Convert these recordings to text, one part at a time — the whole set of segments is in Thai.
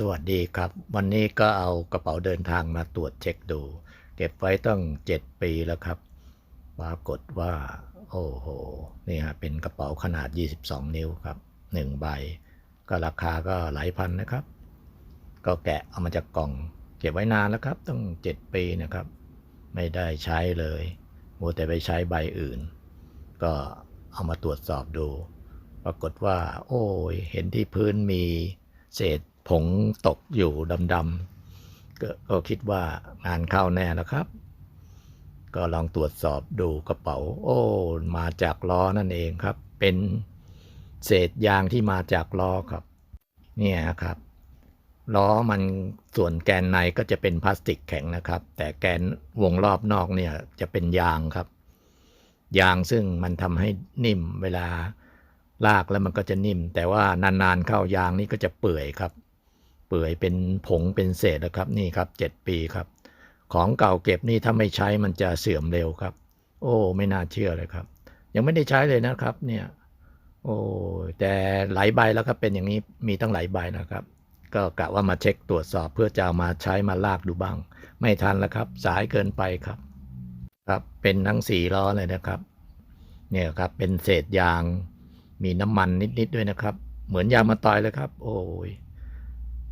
สวัสดีครับ วันนี้ก็เอากระเป๋าเดินทางมาตรวจเช็คดู เก็บไว้ตั้ง 7 ปีแล้วครับ ปรากฏว่า โอ้โห นี่ฮะเป็นกระเป๋าขนาด 22 นิ้วครับ 1 ใบ ก็ราคาก็หลายพันนะครับ ก็แกะเอามาจากกล่อง เก็บไว้นานแล้วครับต้อง7 ปีนะครับ ไม่ได้ใช้เลยมัวแต่ไปใช้ใบอื่น ก็เอามาตรวจสอบดู ปรากฏว่า โอ้ยเห็นที่พื้นมีเศษ ผงตกอยู่ดำๆก็ก็คิดว่างานเข้าแน่แล้วครับ ก็ลองตรวจสอบดูกระเป๋า โอ้ มาจากล้อนั่นเองครับ เป็นเศษยางที่มาจากล้อครับ เนี่ยครับล้อมันส่วนแกนในก็จะเป็นพลาสติกแข็งนะครับ แต่แกนวงรอบนอกเนี่ยจะเป็นยางครับ ยางซึ่งมันทำให้นิ่มเวลาลากแล้วมันก็จะนิ่ม แต่ว่านานๆเข้ายางนี่ก็จะเปื่อยครับ เปื่อยเป็นผงเป็นเศษนะครับนี่ครับ 7 ปีครับ ของเก่าเก็บนี่ถ้าไม่ใช้มันจะเสื่อมเร็วครับ โอ้ ไม่น่าเชื่อเลยครับ ยังไม่ได้ใช้เลยนะครับ เนี่ย โอ้แต่หลายใบแล้วครับเป็นอย่างนี้มีตั้งหลายใบนะครับ ก็กะว่ามาเช็คตรวจสอบเพื่อจะเอามาใช้มาลากดูบ้าง ไม่ทันแล้วครับ สายเกินไปครับครับเป็นทั้งสี่ล้อเลยนะครับ เนี่ยครับเป็นเศษยางมีน้ำมันนิดๆด้วยนะครับ เหมือนยางมาตอยเลยครับ โอ้ย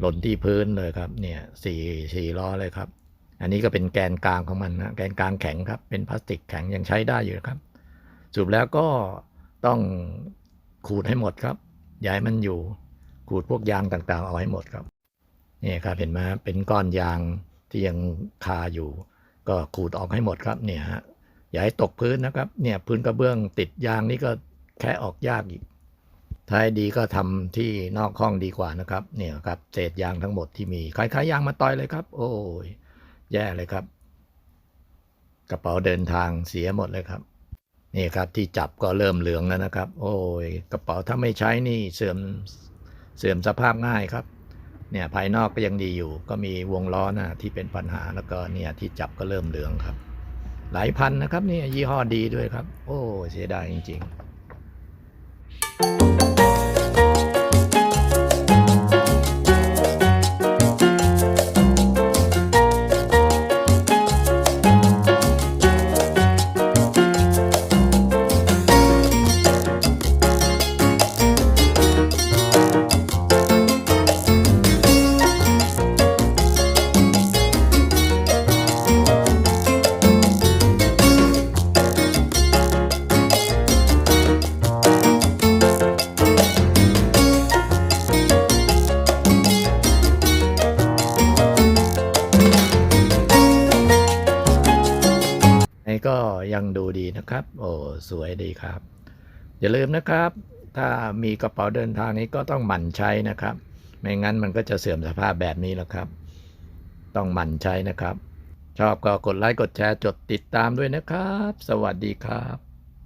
หล่นที่พื้นเลยครับเนี่ยสี่สี่ล้อเลยครับ อันนี้ก็เป็นแกนกลางของมันนะแกนกลางแข็งครับ เป็นพลาสติกแข็งยังใช้ได้อยู่ครับสรุปแล้วก็ต้องขูดให้หมดครับย่าให้มันอยู่ขูดพวกยางต่างๆ เอาให้หมดครับนี่ครับเห็นไหมเป็นก้อนยางที่ยังคาอยู่ ก็ขูดออกให้หมดครับเนี่ยฮะอย่าให้ตกพื้นนะครับ เนี่ยพื้นกระเบื้องติดยางนี่ก็แค่ออกยากอีก ท้ายดีก็ทำที่นอกห้องดีกว่านะครับ เนี่ยครับเศษยางทั้งหมดที่มีคล้ายๆยางมาต่อยเลยครับ โอ้ยแย่เลยครับ กระเป๋าเดินทางเสียหมดเลยครับนี่ครับที่จับก็เริ่มเหลืองแล้วนะครับ โอ้ยกระเป๋าถ้าไม่ใช้นี่เสื่อมเสื่อมสภาพง่ายครับ เนี่ยภายนอกก็ยังดีอยู่ ก็มีวงล้อนะที่เป็นปัญหาแล้วก็เนี่ยที่จับก็เริ่มเหลืองครับ หลายพันนะครับเนี่ยยี่ห้อดีด้วยครับ โอ้เสียดายจริง ๆ ก็ยังดูดีนะครับ โอ้สวยดีครับ อย่าลืมนะครับ ถ้ามีกระเป๋าเดินทางนี้ก็ต้องหมั่นใช้นะครับ ไม่งั้นมันก็จะเสื่อมสภาพแบบนี้แล้วครับ ต้องหมั่นใช้นะครับ ชอบก็กดไลค์กดแชร์จดติดตามด้วยนะครับ สวัสดีครับ